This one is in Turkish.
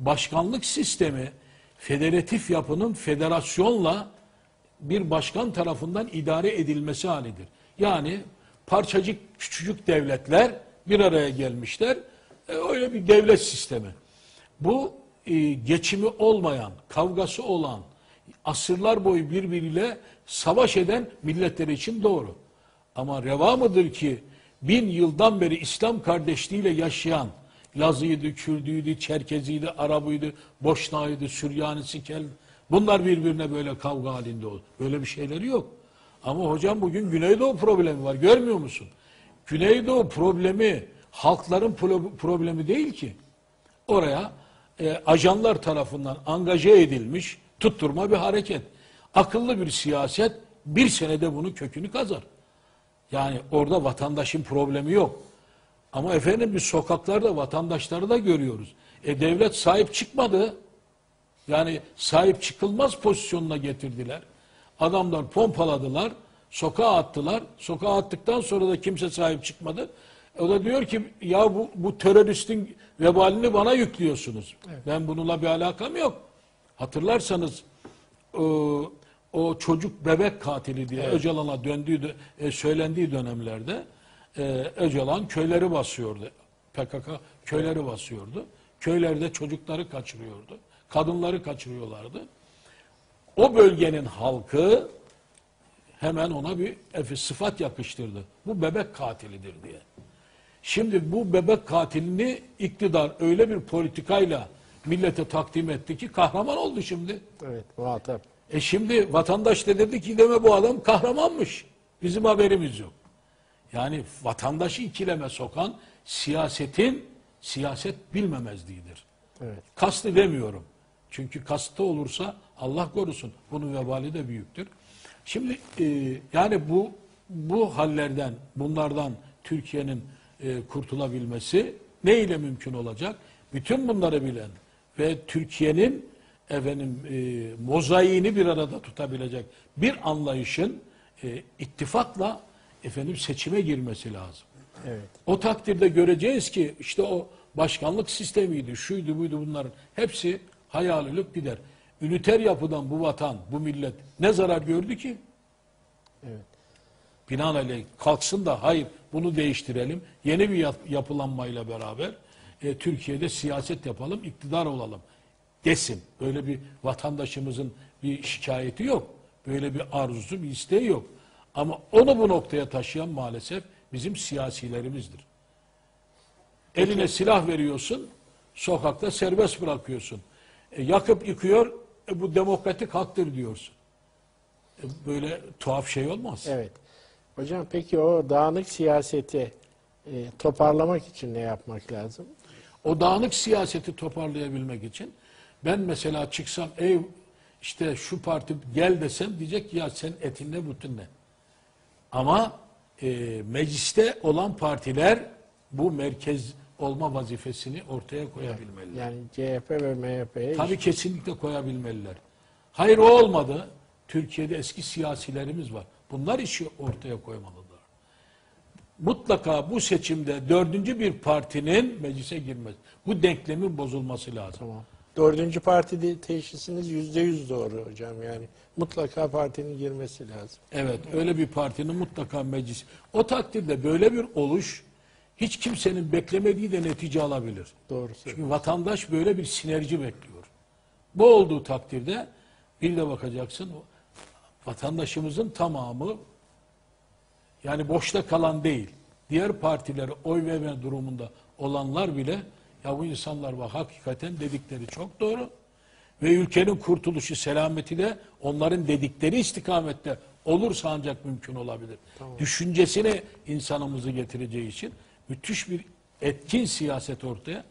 başkanlık sistemi federatif yapının federasyonla bir başkan tarafından idare edilmesi halidir. Yani parçacık küçücük devletler bir araya gelmişler. E, öyle bir devlet sistemi. Bu e, geçimi olmayan, kavgası olan, asırlar boyu birbiriyle savaş eden milletler için doğru. Ama reva mıdır ki bin yıldan beri İslam kardeşliğiyle yaşayan Lazıydı, Kürdüydü, Çerkeziydi, Arabıydı, Boşnağıydı, Süryanisi, Kel bunlar birbirine böyle kavga halinde oldu. Böyle bir şeyleri yok. Ama hocam bugün Güneydoğu problemi var. Görmüyor musun? Güneydoğu problemi halkların pro- problemi değil ki. Oraya e, ajanlar tarafından angaje edilmiş tutturma bir hareket. Akıllı bir siyaset bir senede bunun kökünü kazar. Yani orada vatandaşın problemi yok. Ama efendim biz sokaklarda vatandaşları da görüyoruz. E devlet sahip çıkmadı. Yani sahip çıkılmaz pozisyonuna getirdiler. Adamlar pompaladılar, sokağa attılar. Sokağa attıktan sonra da kimse sahip çıkmadı. O da diyor ki ya bu, bu teröristin vebalini bana yüklüyorsunuz. Ben bununla bir alakam yok. Hatırlarsanız o, o çocuk bebek katili diye Öcalan'a döndüğü dö- e, söylendiği dönemlerde e, Öcalan köyleri basıyordu. PKK köyleri basıyordu. Köylerde çocukları kaçırıyordu. Kadınları kaçırıyorlardı. O bölgenin halkı hemen ona bir sıfat yakıştırdı. Bu bebek katilidir diye. Şimdi bu bebek katilini iktidar öyle bir politikayla millete takdim etti ki kahraman oldu şimdi. Evet, muhatap. E şimdi vatandaş da dedi ki deme bu adam kahramanmış. Bizim haberimiz yok. Yani vatandaşı ikileme sokan siyasetin siyaset bilmemezliğidir. Evet. Kastı demiyorum. Çünkü kastı olursa Allah korusun. Bunun vebali de büyüktür. Şimdi e, yani bu bu hallerden, bunlardan Türkiye'nin e, kurtulabilmesi ne ile mümkün olacak? Bütün bunları bilen ve Türkiye'nin efendim e, mozaiğini bir arada tutabilecek bir anlayışın e, ittifakla efendim seçime girmesi lazım. Evet. O takdirde göreceğiz ki işte o başkanlık sistemiydi, şuydu buydu bunların hepsi hayal olup gider. Üniter yapıdan bu vatan, bu millet ne zarar gördü ki? Evet. Binaenaleyh kalksın da hayır bunu değiştirelim. Yeni bir yap- yapılanmayla beraber e, Türkiye'de siyaset yapalım, iktidar olalım desin. Böyle bir vatandaşımızın bir şikayeti yok. Böyle bir arzusu, bir isteği yok. Ama onu bu noktaya taşıyan maalesef bizim siyasilerimizdir. Eline silah veriyorsun, sokakta serbest bırakıyorsun. E, yakıp yıkıyor, e, bu demokratik haktır diyorsun. E, böyle tuhaf şey olmaz. Evet. Hocam peki o dağınık siyaseti e, toparlamak için ne yapmak lazım? O dağınık siyaseti toparlayabilmek için ben mesela çıksam ey işte şu parti gel desem diyecek ya sen etin ne butun ne. Ama e, mecliste olan partiler bu merkez olma vazifesini ortaya koyabilmeliler. Yani CHP ve MHP'ye Tabii kesinlikle koyabilmeliler. Hayır o olmadı. Türkiye'de eski siyasilerimiz var. Bunlar işi ortaya koymalılar. Mutlaka bu seçimde dördüncü bir partinin meclise girmesi. Bu denklemin bozulması lazım. Tamam. Dördüncü parti teşhisiniz yüzde yüz doğru hocam. Yani mutlaka partinin girmesi lazım. Evet öyle bir partinin mutlaka meclis. O takdirde böyle bir oluş hiç kimsenin beklemediği de netice alabilir. Doğru. Çünkü vatandaş böyle bir sinerji bekliyor. Bu olduğu takdirde bir de bakacaksın vatandaşımızın tamamı yani boşta kalan değil. Diğer partilere oy verme durumunda olanlar bile ya bu insanlar bak hakikaten dedikleri çok doğru. Ve ülkenin kurtuluşu, selameti de onların dedikleri istikamette olursa ancak mümkün olabilir. Düşüncesine insanımızı getireceği için müthiş bir etkin siyaset ortaya